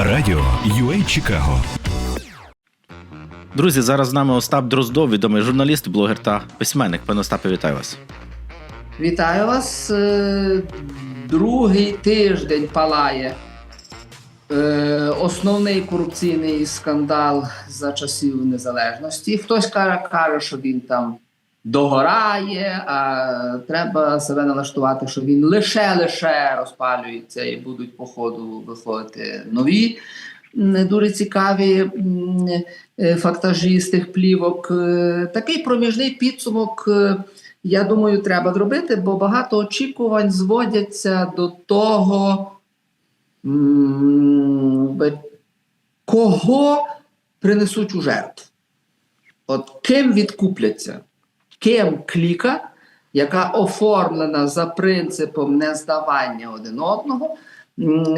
Радіо UA Чикаго. Друзі, зараз з нами Остап Дроздов, відомий журналіст, блогер та письменник. Пане Остапе, вітаю вас. Вітаю вас. Е, Другий тиждень палає е, основний корупційний скандал за часів незалежності. Хтось каже, каже, що він там догорає, а треба себе налаштувати, що він лише лише розпалюється і будуть по ходу виходити нові. м, Дуже цікаві е, фактажі з тих плівок. Е, Такий проміжний підсумок. е, я думаю, треба зробити, бо багато очікувань зводяться до того, кого принесуть у жертву. От ким відкупляться? Ким кліка, яка оформлена за принципом нездавання один одного,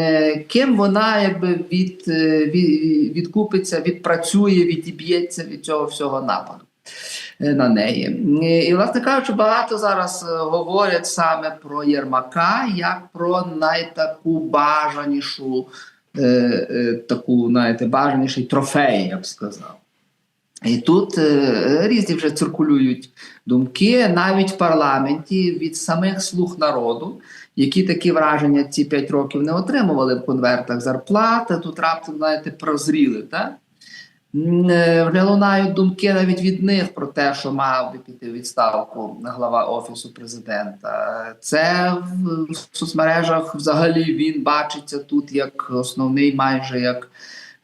е, ким вона якби від, е, від, відкупиться, відпрацює, відіб'ється від цього всього нападу е, на неї. Е, І, власне кажучи, багато зараз е, говорять саме про Єрмака як про найтаку бажанішу, е, е, таку, знаєте, бажаніший трофей, я б сказав. І тут е, різні вже циркулюють думки навіть в парламенті від самих слуг народу, які такі враження ці 5 років не отримували в конвертах зарплати, тут раптом, знаєте, прозріли. Так? Вже лунають думки навіть від них про те, що мав би піти у відставку глава офісу президента. Це в соцмережах взагалі він бачиться тут як основний, майже як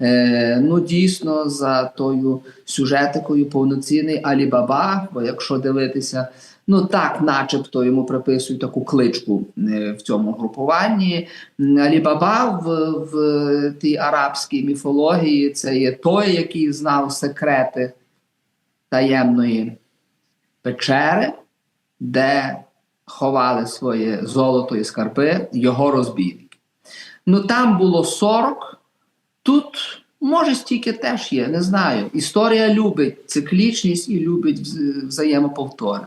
е, ну дійсно за тою сюжетикою повноцінний Алібаба. Бо якщо дивитися, ну так, начебто йому приписують таку кличку е, в цьому групуванні. Алібаба в, в тій арабській міфології це є той, який знав секрети таємної печери, де ховали своє золото і скарби його розбійники. Ну там було 40, тут може стільки теж є, не знаю. Історія любить циклічність і любить взаємоповтори.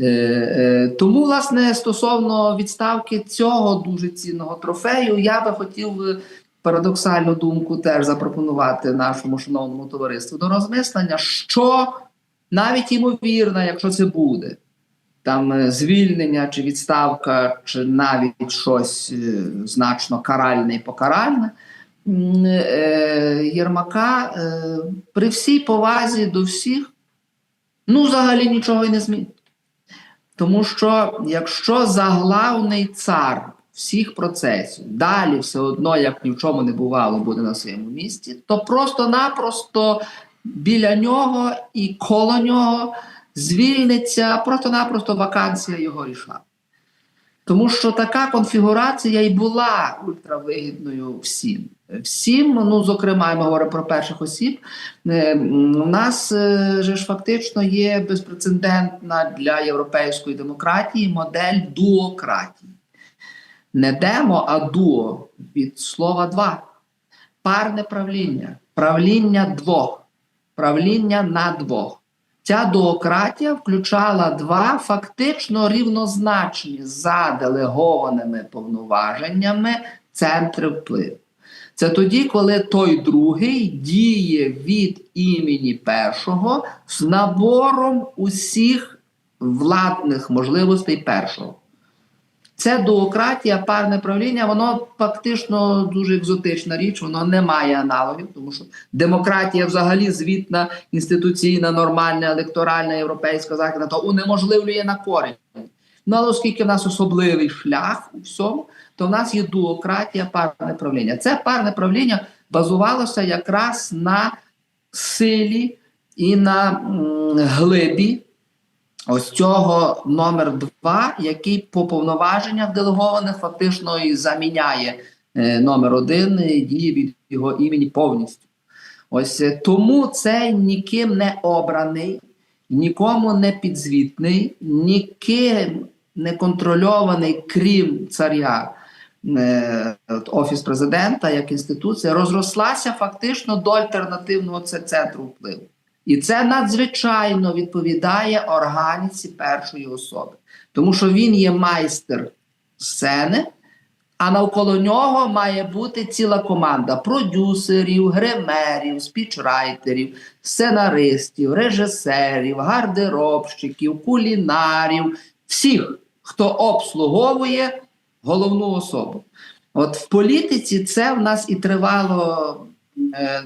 Е, е, Тому, власне, стосовно відставки цього дуже цінного трофею, я би хотів е, парадоксальну думку теж запропонувати нашому шановному товариству до розмислення, що навіть ймовірно, якщо це буде, там е, звільнення чи відставка, чи навіть щось е, значно каральне і покаральне. Е, Єрмака е, при всій повазі до всіх, ну, взагалі нічого і не змінить. Тому що якщо заглавний цар всіх процесів далі все одно, як ні в чому не бувало, буде на своєму місці, то просто-напросто біля нього і коло нього звільниться просто-напросто вакансія його рішла. Тому що така конфігурація і була ультравигідною всім. Всім, ну зокрема, ми говоримо про перших осіб. е, У нас е, же ж фактично є безпрецедентна для європейської демократії модель дуократії. Не демо, а дуо від слова два. Парне правління, правління двох, правління на двох. Ця дуократія включала два фактично рівнозначні за делегованими повноваженнями центри впливу. Це тоді, коли той другий діє від імені першого з набором усіх владних можливостей першого. Це дуократія, парне правління, воно фактично дуже екзотична річ, воно не має аналогів, тому що демократія взагалі звітна, інституційна, нормальна, електоральна, європейська, західна, то унеможливлює на корінь. Ну, але оскільки в нас особливий шлях у всьому, то в нас є дуократія, парне правління. Це парне правління базувалося якраз на силі і на м, глибі ось цього номер два, який по повноваженнях делегованих фактично і заміняє е, номер один і діє від його імені повністю. Ось е, тому це ніким не обраний, нікому не підзвітний, ніким не контрольований, крім царя. е, Офіс президента як інституція розрослася фактично до альтернативного центру впливу. І це надзвичайно відповідає органіці першої особи, тому що він є майстер сцени, А навколо нього має бути ціла команда продюсерів, гримерів, спічрайтерів, сценаристів, режисерів, гардеробщиків, кулінарів, всіх, хто обслуговує головну особу. От в політиці це в нас і тривало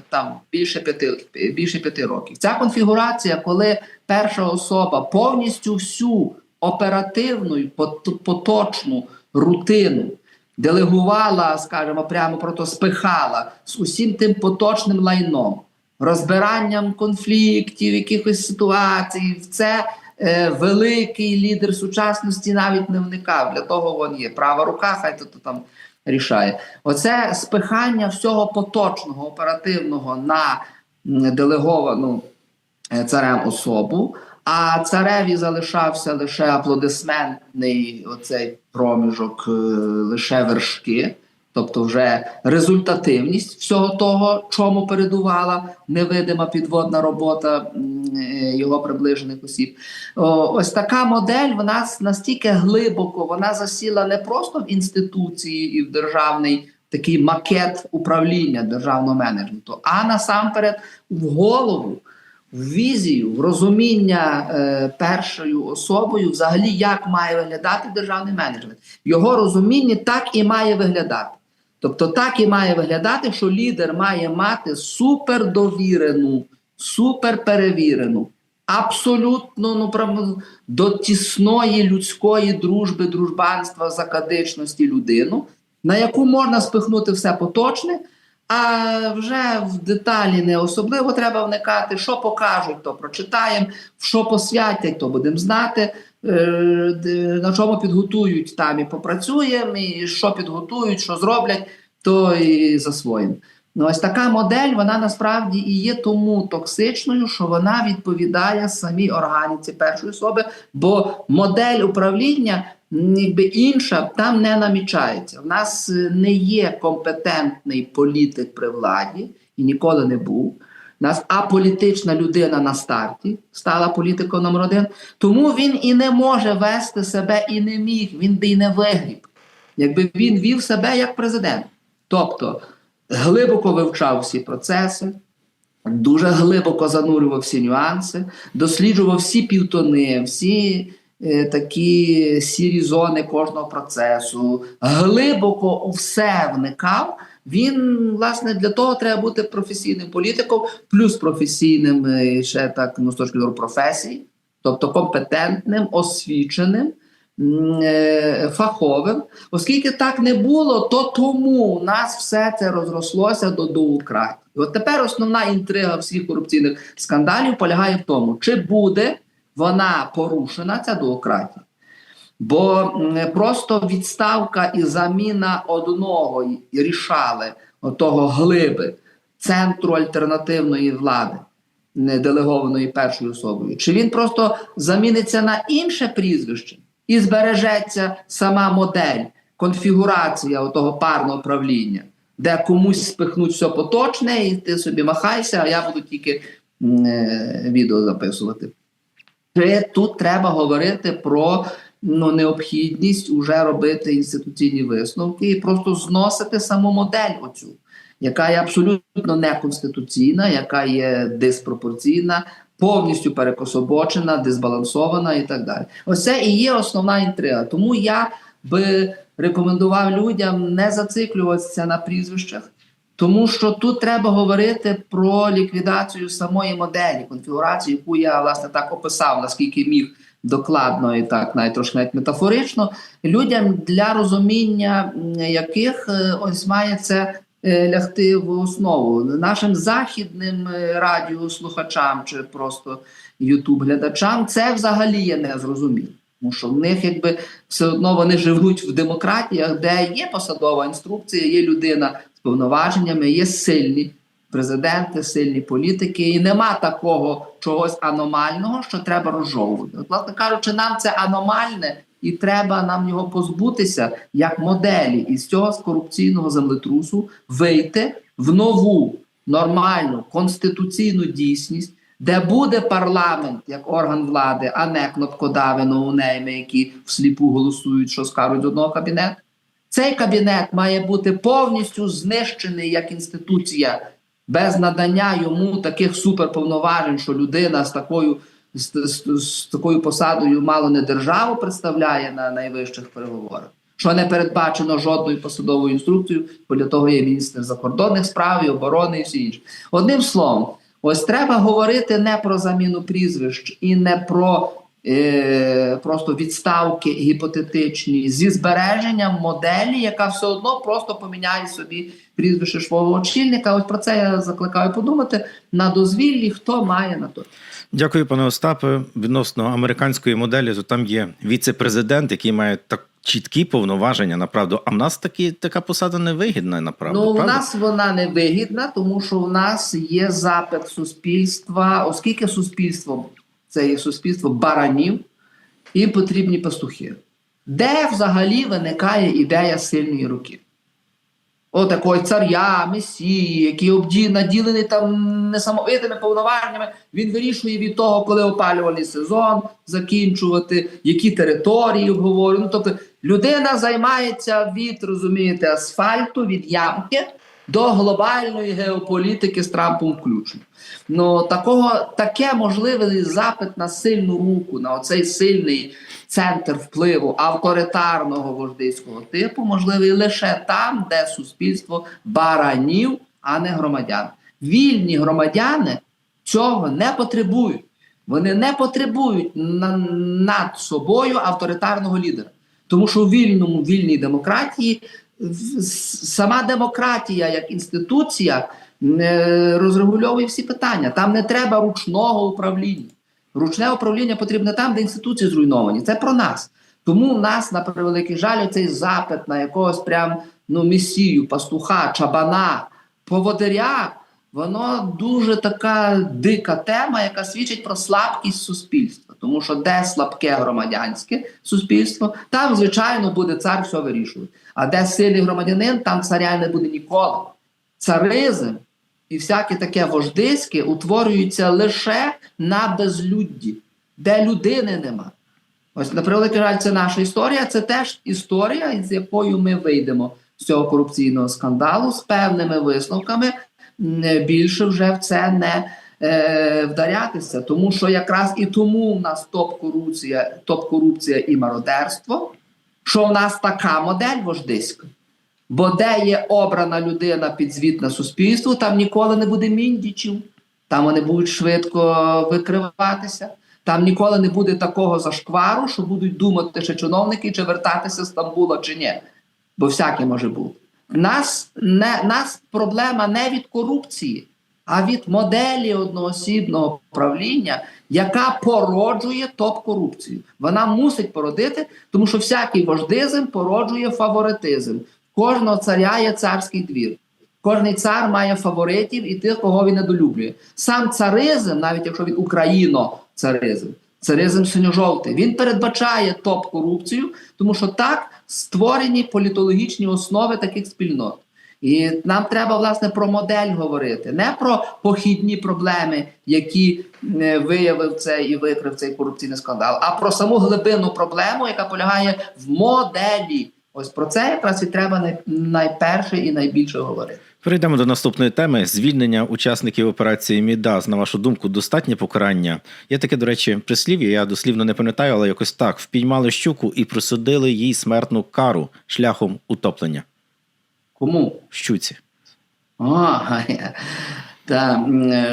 там більше п'яти більше п'яти років. Ця конфігурація, коли перша особа повністю всю оперативну і поточну рутину делегувала, скажімо, прямо просто спихала з усім тим поточним лайном, розбиранням конфліктів, якихось ситуацій. В це е, великий лідер сучасності навіть не вникав. Для того він є права рука, хай то там рішає. Оце спихання всього поточного, оперативного на делеговану е, царем особу. А цареві залишався лише аплодисментний оцей проміжок, е, лише вершки, тобто вже результативність всього того, чому передувала невидима підводна робота е, його приближених осіб. Ось така модель вона с- настільки глибоко, вона засіла не просто в інституції і в державний такий макет управління державного менеджменту, а насамперед в голову в візію, в розуміння е, першою особою, взагалі, як має виглядати державний менеджмент. Його розумінні так і має виглядати. Тобто, так і має виглядати, що лідер має мати супердовірену, суперперевірену, абсолютно ну, правда, до тісної людської дружби, дружбанства, закадичності людину, на яку можна спихнути все поточне. А вже в деталі не особливо треба вникати, що покажуть, то прочитаємо, що посвятять, то будемо знати, на чому підготують, там і попрацюємо, і що підготують, що зроблять, то і засвоїмо. Ну, ось така модель, вона насправді і є тому токсичною, що вона відповідає самій органіці першої особи, бо модель управління якби інша там не намічається. В нас е, не є компетентний політик при владі і ніколи не був. Нас аполітична людина на старті стала політиком номер один. Тому він і не може вести себе і не міг. Він би і не вигріб, якби він вів себе як президент. Тобто глибоко вивчав всі процеси, дуже глибоко занурював всі нюанси, досліджував всі півтони, всі е, такі сірі зони кожного процесу, глибоко у все вникав. Він, власне, для того треба бути професійним політиком, плюс професійним е, ще так, ну, з точки зору професії, тобто компетентним, освіченим, е, фаховим. Оскільки так не було, то тому у нас все це розрослося до доукратії. От тепер основна інтрига всіх корупційних скандалів полягає в тому, чи буде вона порушена, ця доократія. Бо просто відставка і заміна одного рішали отого глиби центру альтернативної влади, не делегованої першою особою, чи він просто заміниться на інше прізвище і збережеться сама модель, конфігурація отого парного правління, де комусь спихнуть все поточне, і ти собі махайся, а я буду тільки е, відео записувати. Чи тут треба говорити про ну, необхідність уже робити інституційні висновки і просто зносити саму модель оцю, яка є абсолютно неконституційна, яка є диспропорційна, повністю перекособочена, дисбалансована і так далі. Ось це і є основна інтрига. Тому я би рекомендував людям не зациклюватися на прізвищах. Тому що тут треба говорити про ліквідацію самої моделі, конфігурації, яку я власне так описав, наскільки міг докладно і так, навіть трошки навіть метафорично, людям для розуміння яких е, ось має це е, лягти в основу нашим західним е, радіослухачам чи просто ютуб-глядачам це взагалі є незрозуміло. Тому що в них якби все одно вони живуть в демократіях, де є посадова інструкція, є людина з повноваженнями, є сильні президенти, сильні політики, і нема такого чогось аномального, що треба розжовувати. От, власне кажучи, нам це аномальне, і треба нам його позбутися як моделі із цього з корупційного землетрусу вийти в нову нормальну конституційну дійсність. Де буде парламент як орган влади, а не кнопкодави ноунейми, які всліпу голосують, що скажуть одного кабінету, Цей кабінет має бути повністю знищений як інституція без надання йому таких суперповноважень, що людина з такою з, з, з такою посадою мало не державу представляє на найвищих переговорах. Що не передбачено жодною посадовою інструкцією, бо для того є міністр закордонних справ, і оборони і всі інше. Одним словом, ось треба говорити не про заміну прізвищ і не про просто відставки гіпотетичні зі збереженням моделі, яка все одно просто поміняє собі прізвище свого очільника. Ось про це я закликаю подумати на дозвіллі, хто має на то. Дякую, пане Остапе. Відносно американської моделі, то там є віце-президент, який має так чіткі повноваження, направду. А в нас такі така посада невигідна, направду. Ну, правда? нас вона не вигідна, тому що у нас є запит суспільства, оскільки суспільство це є суспільство баранів, і потрібні пастухи. Де взагалі виникає ідея сильної руки? Отакої царя, месії, який обді, наділений там несамовитими повноваженнями, він вирішує від того, коли опалювальний сезон закінчувати, які території обговорюють. Ну, тобто людина займається від, розумієте, асфальту, від ямки до глобальної геополітики з Трампом включно. Ну, такого, таке можливий запит на сильну руку, на оцей сильний центр впливу авторитарного вождиського типу можливий лише там, де суспільство баранів, а не громадян. Вільні громадяни цього не потребують. Вони не потребують на, над собою авторитарного лідера. Тому що у вільному вільній демократії сама демократія як інституція розрегульовує всі питання. Там не треба ручного управління. Ручне управління потрібне там, де інституції зруйновані. Це про нас. Тому в нас, на превеликий жаль, цей запит на якогось прям ну, месію, пастуха, чабана, поводиря, воно дуже така дика тема, яка свідчить про слабкість суспільства. Тому що де слабке громадянське суспільство, там, звичайно, буде цар все вирішувати. А де сильний громадянин, там царя не буде ніколи. Царизм і всяке таке вождиське утворюються лише на безлюдді, де людини нема. Ось, на превеликий жаль, це наша історія. Це теж історія, з якою ми вийдемо з цього корупційного скандалу з певними висновками. Більше вже в це не е, вдарятися, тому що якраз і тому в нас топ-корупція, топ-корупція і мародерство, що в нас така модель вождиська. Бо де є обрана людина підзвітна суспільству, там ніколи не буде міндічів, там вони будуть швидко викриватися. Там ніколи не буде такого зашквару, що будуть думати, чи чиновники, чи вертатися з Стамбула, чи ні. Бо всяке може бути. Нас, не, нас проблема не від корупції, а від моделі одноосібного правління, яка породжує топ-корупцію. Вона мусить породити, тому що всякий вождизм породжує фаворитизм. Кожного царя є царський двір. Кожний цар має фаворитів і тих, кого він недолюблює. Сам царизм, навіть якщо він україно-царизм, царизм синьо-жовтий, він передбачає топ-корупцію, тому що так створені політологічні основи таких спільнот. І нам треба власне про модель говорити, не про похідні проблеми, які е, виявив це і викрив цей корупційний скандал, а про саму глибинну проблему, яка полягає в моделі. Ось про це якраз і треба най- найперше і найбільше говорити. Перейдемо до наступної теми: звільнення учасників операції Мідас. На вашу думку, достатнє покарання. Є таке, до речі, прислів'я, я дослівно не пам'ятаю, але якось так: впіймали щуку і присудили їй смертну кару шляхом утоплення. Кому? Щуці. А, та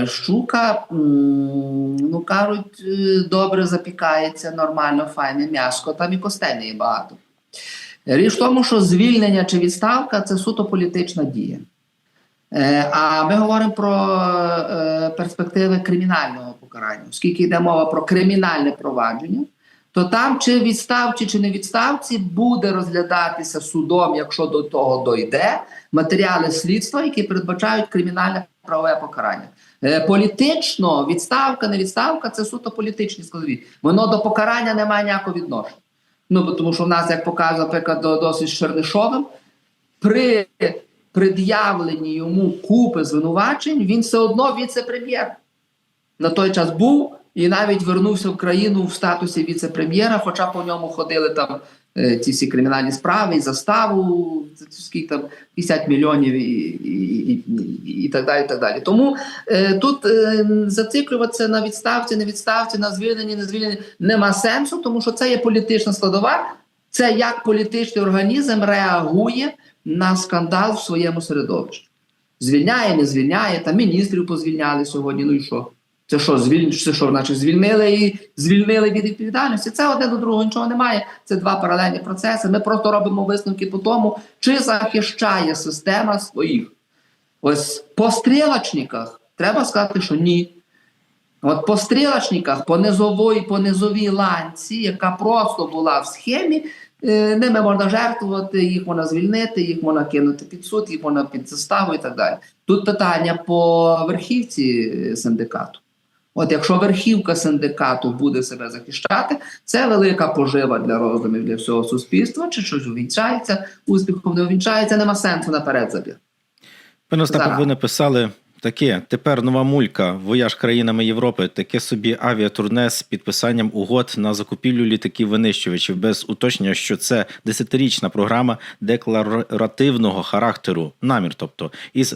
щука, ну кажуть, е, добре запікається, нормально, файне м'яско, там і костей не є багато. Річ в тому, що звільнення чи відставка це суто політична дія. Е, А ми говоримо про е, перспективи кримінального покарання, оскільки йде мова про кримінальне провадження, то там чи відставці, чи не відставці буде розглядатися судом, якщо до того дойде, матеріали слідства, які передбачають кримінальне правове покарання. Е, Політично відставка, не відставка це суто політичні складові. Воно до покарання не має ніякого відношення. Ну тому, що в нас, як показує, наприклад, досить Чернишовим, при пред'явленні йому купи звинувачень, він все одно віце-прем'єр. На той час був і навіть вернувся в країну в статусі віце-прем'єра, хоча по ньому ходили там ці всі кримінальні справи, і заставу, скільки там 50 мільйонів і, і, і, і так далі. І так далі. Тому е, тут е, зациклюватися на відставці, не відставці, на звільненні, не звільненні нема сенсу, тому що це є політична складова. Це як політичний організм реагує на скандал в своєму середовищі. Звільняє, не звільняє, там міністрів позвільняли сьогодні. Ну і що? Це що, звіль... це що, значить, звільнили і звільнили від відповідальності? Це одне до другого нічого немає. Це два паралельні процеси. Ми просто робимо висновки по тому, чи захищає система своїх. Ось по стрілочниках треба сказати, що ні. От по стрілочниках, по низовій, по низовій ланці, яка просто була в схемі, е, ними можна жертвувати, їх можна звільнити, їх можна кинути під суд, їх можна під заставу і так далі. Тут питання по верхівці е, синдикату. От якщо верхівка синдикату буде себе захищати, це велика пожива для роздумів для всього суспільства, чи щось увінчається, успіхом не увінчається, нема сенсу наперед забіг. Пане Остапе, ви написали таке: тепер нова мулька, вояж країнами Європи, таке собі авіатурне з підписанням угод на закупівлю літаків винищувачів без уточнення, що це десятирічна програма декларативного характеру, намір, тобто із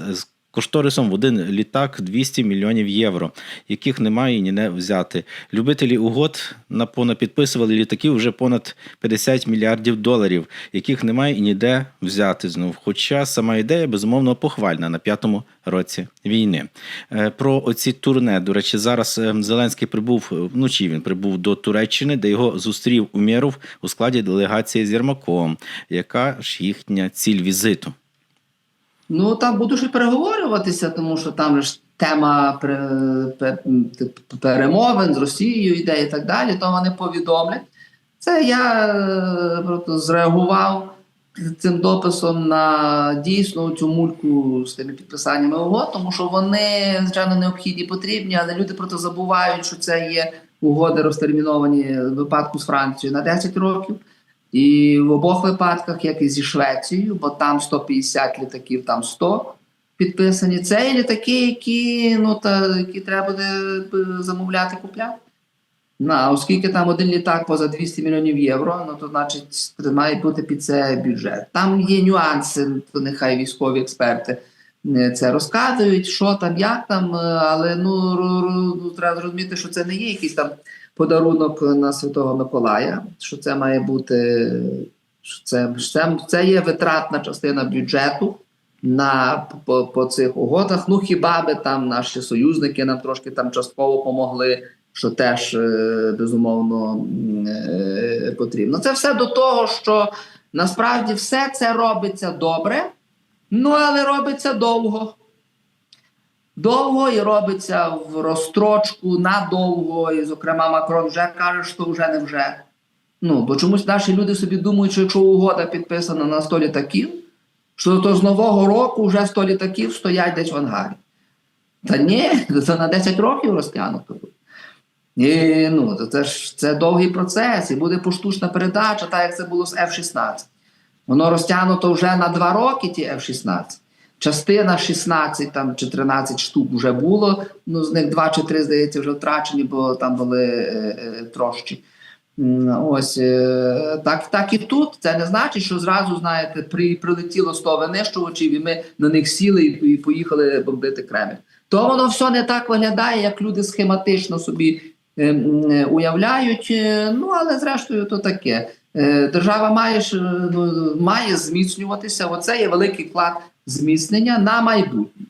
кошторисом в один літак 200 мільйонів євро, яких немає і ніде взяти. Любителі угод на понапідписували літаків вже понад 50 мільярдів доларів, яких немає і ніде взяти знов. Хоча сама ідея безумовно похвальна на п'ятому році війни. Е, Про оці турне. До речі, зараз е, Зеленський прибув е, вночі. Він прибув до Туреччини, де його зустрів Умєров у складі делегації з Єрмаком. Яка ж їхня ціль візиту? Ну там будуть і переговорюватися, тому що там ж тема перемовин з Росією йде і так далі, то вони повідомлять. Це я е, просто зреагував цим дописом на дійсно цю мульку з тими підписаннями угод, тому що вони, звичайно, необхідні потрібні, але люди просто забувають, що це є угоди розтерміновані в випадку з Францією на 10 років. І в обох випадках, як і зі Швецією, бо там 150 літаків, там 100 підписані. Це є літаки, які, ну, та, які треба буде е, замовляти, купляти. Ну, а оскільки там один літак поза 200 мільйонів євро, ну то значить має бути під це бюджет. Там є нюанси, то нехай військові експерти е, це розказують, що там, як там, е, але ну, ну, треба зрозуміти, що це не є якийсь там подарунок на Святого Миколая, що це має бути, що це, це, це є витратна частина бюджету на по, по цих угодах. Ну хіба би там наші союзники нам трошки там частково помогли, що теж е, безумовно е, потрібно. Це все до того, що насправді все це робиться добре, ну але робиться довго. Довго і робиться в розстрочку надовго. І, зокрема, Макрон вже каже, що вже не вже. Ну, бо чомусь наші люди собі думають, що якщо угода підписана на 100 літаків, що то з нового року вже 100 літаків стоять десь в ангарі. Та ні, це на 10 років розтягнуто. І, ну, це ж це довгий процес, і буде поштучна передача, так як це було з F-16. Воно розтягнуто вже на 2 роки, ті F-16. Частина 16 там, чи 13 штук вже було, ну з них 2 чи 3, здається, вже втрачені, бо там були е, е, трощі. Ось е, так, так і тут. Це не значить, що зразу, знаєте, при, прилетіло 100 винищувачів, і ми на них сіли і, і поїхали бомбити Кремль. То воно все не так виглядає, як люди схематично собі е, е, уявляють. Е, Ну але зрештою, то таке. Е, Держава має е, ну, має зміцнюватися. Оце є великий вклад зміцнення на майбутнє.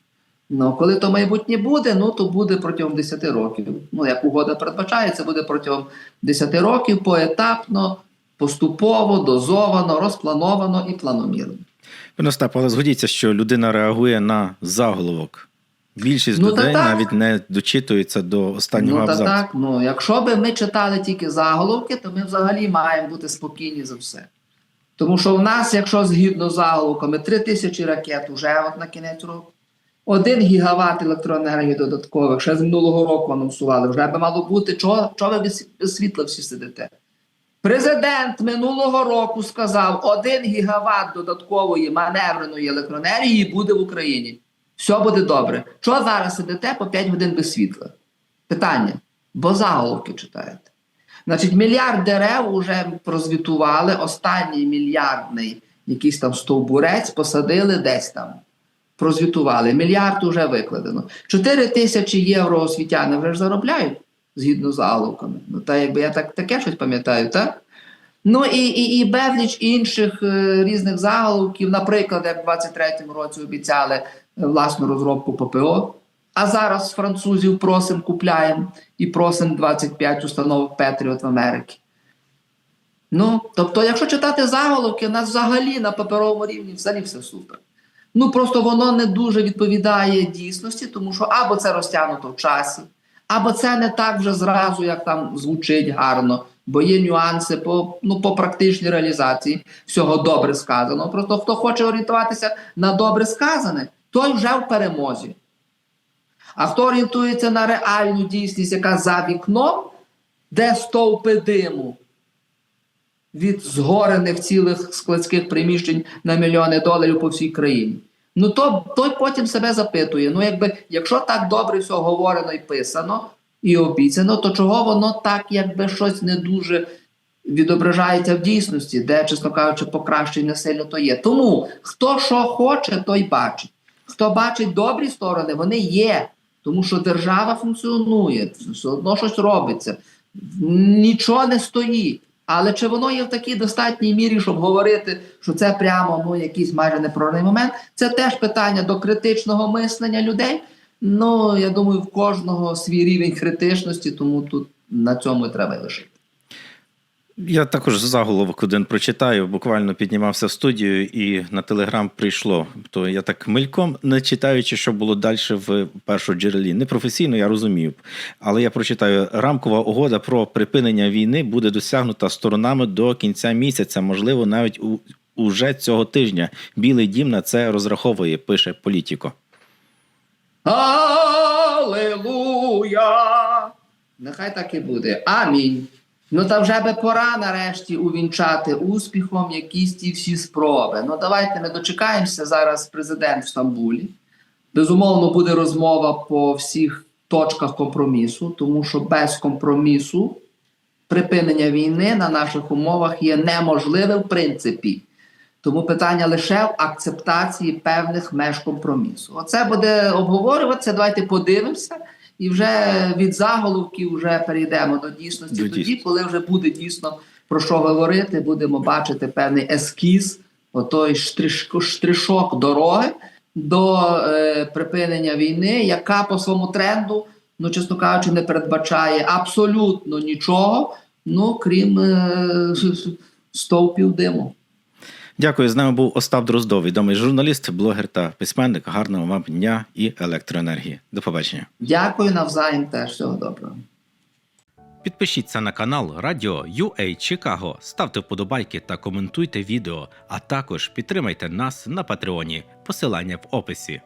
Ну, коли то майбутнє буде, ну то буде протягом 10 років. Ну, як угода передбачає, це буде протягом 10 років поетапно, поступово, дозовано, розплановано і планомірно. Пане Остапе, але згодіться, що людина реагує на заголовок. Більшість Ну, та людей так. навіть не дочитується до останнього Ну, та абзацу. так, ну, якщо би ми читали тільки заголовки, то ми взагалі маємо бути спокійні за все. Тому що в нас, якщо згідно з заголовками, 3 тисячі ракет вже от на кінець року, 1 гігават електроенергії додаткових, ще з минулого року анонсували, вже би мало бути, чого, чого ви без, світла всі сидите? Президент минулого року сказав, 1 гігават додаткової маневреної електроенергії буде в Україні. Все буде добре. Чого зараз сидите по 5 годин без світла? Питання. Бо заголовки читаєте. Значить, мільярд дерев вже прозвітували. Останній мільярдний якийсь там стовбурець посадили десь там. Прозвітували. Мільярд вже викладено. 4 тисячі євро освітяни вже ж заробляють згідно з залуками. Ну, та якби я так таке щось пам'ятаю, так? Ну і, і, і безліч інших е, різних заголовків, наприклад, як в 23-му році обіцяли е, власну розробку ППО. А зараз французів просимо, купляємо і просимо 25 установок Петріот в Америці. Ну, тобто, якщо читати заголовки, у нас взагалі на паперовому рівні взагалі все супер. Ну просто воно не дуже відповідає дійсності, тому що або це розтягнуто в часі, або це не так вже зразу, як там звучить гарно, бо є нюанси по, ну, по практичній реалізації всього добре сказано. Просто хто хоче орієнтуватися на добре сказане, той вже в перемозі. А хто орієнтується на реальну дійсність, яка за вікном, де стовпи диму від згорених цілих складських приміщень на мільйони доларів по всій країні. Ну то той потім себе запитує: ну, якби якщо так добре все говорено і писано, і обіцяно, то чого воно так, якби щось не дуже відображається в дійсності, де, чесно кажучи, покращень не сильно то є. Тому хто що хоче, той бачить. Хто бачить добрі сторони, вони є. Тому що держава функціонує, все одно щось робиться, нічого не стоїть. Але чи воно є в такій достатній мірі, щоб говорити, що це прямо ну, якийсь майже непрорний момент? Це теж питання до критичного мислення людей. Ну, я думаю, в кожного свій рівень критичності, тому тут на цьому і треба лишити. Я також заголовок один прочитаю. Буквально піднімався в студію, і на телеграм прийшло. То я так мельком, не читаючи, що було далі в першому джерелі. Непрофесійно, я розумів. Але я прочитаю: рамкова угода про припинення війни буде досягнута сторонами до кінця місяця, можливо, навіть у уже цього тижня. Білий дім на це розраховує, пише політіко. Аллилуйя! Нехай так і буде. Амінь. Ну та вже би пора нарешті увінчати успіхом якісь ті всі спроби. Ну давайте ми дочекаємося зараз президент в Стамбулі. Безумовно, буде розмова по всіх точках компромісу, тому що без компромісу припинення війни на наших умовах є неможливе в принципі. Тому питання лише в акцептації певних меж компромісу. Оце буде обговорюватися. Давайте подивимося, і вже від заголовків вже перейдемо до дійсності. До Тоді, коли вже буде дійсно про що говорити, будемо бачити певний ескіз, отой штришок, штришок дороги до е, припинення війни, яка по своєму тренду, ну чесно кажучи, не передбачає абсолютно нічого, ну крім е, стовпів диму. Дякую. З нами був Остап Дроздов, відомий журналіст, блогер та письменник. Гарного вам дня і електроенергії. До побачення. Дякую навзаєм теж всього доброго. Підпишіться на канал Радіо UA Чикаго, ставте вподобайки та коментуйте відео, а також підтримайте нас на Патреоні. Посилання в описі.